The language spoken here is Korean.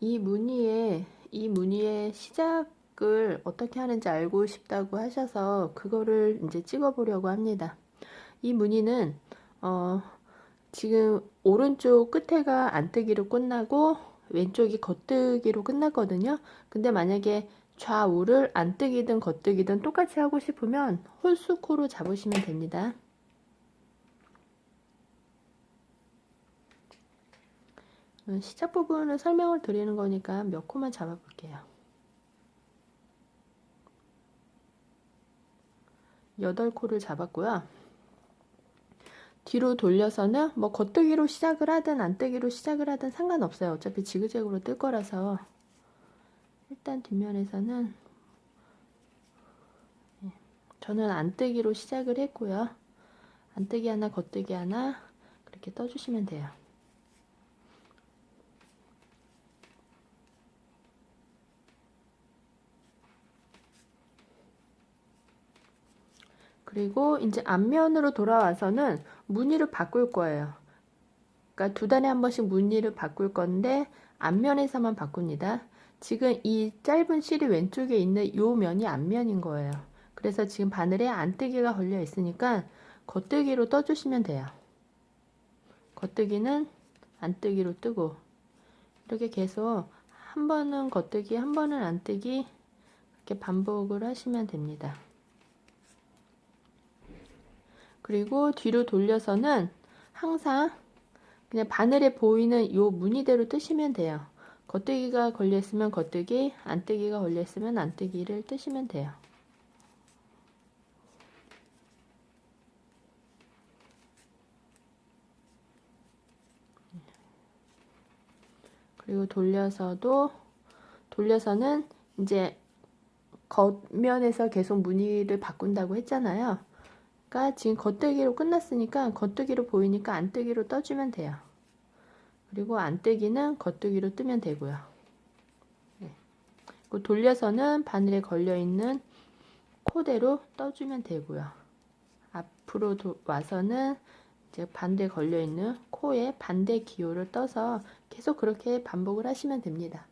이 무늬의 이 무늬의 시작을 어떻게 하는지 알고 싶다고 하셔서 그거를 이제 찍어 보려고 합니다. 이 무늬는 어 지금 오른쪽 끝에가 안뜨기로 끝나고 왼쪽이 겉뜨기로 끝났거든요. 근데 만약에 좌우를 안뜨기든 겉뜨기든 똑같이 하고 싶으면 홀수코로 잡으시면 됩니다. 시작 부분을 설명을 드리는 거니까 몇 코만 잡아 볼게요. 8코를 잡았고요. 뒤로 돌려서는 뭐 겉뜨기로 시작을 하든 안뜨기로 시작을 하든 상관없어요. 어차피 지그재그로 뜰 거라서 일단 뒷면에서는 예, 저는 안뜨기로 시작을 했고요. 안뜨기 하나 겉뜨기 하나 그렇게 떠주시면 돼요. 그리고 이제 앞면으로 돌아와서는 무늬를 바꿀 거예요. 그러니까 두 달에 한 번씩 무늬를 바꿀 건데 앞면에서만 바꿉니다. 지금 이 짧은 실이 왼쪽에 있는 이 면이 앞면인 거예요. 그래서 지금 바늘에 안뜨기가 걸려 있으니까 겉뜨기로 떠주시면 돼요. 겉뜨기는 안뜨기로 뜨고 이렇게 계속 한 번은 겉뜨기 한 번은 안뜨기 이렇게 반복을 하시면 됩니다. 그리고 뒤로 돌려서는 항상 그냥 바늘에 보이는 요 무늬대로 뜨시면 돼요. 겉뜨기가 걸려있으면 겉뜨기, 안뜨기가 걸려있으면 안뜨기를 뜨시면 돼요. 그리고 돌려서도 돌려서는 이제 겉면에서 계속 무늬를 바꾼다고 했잖아요. 그러니까 지금 겉뜨기로 끝났으니까 겉뜨기로 보이니까 안뜨기로 떠주면 돼요. 그리고 안뜨기는 겉뜨기로 뜨면 되고요. 네. 돌려서는 바늘에 걸려있는 코대로 떠주면 되고요. 앞으로 도, 와서는 이제 반대 걸려있는 코에 반대 기호를 떠서 계속 그렇게 반복을 하시면 됩니다.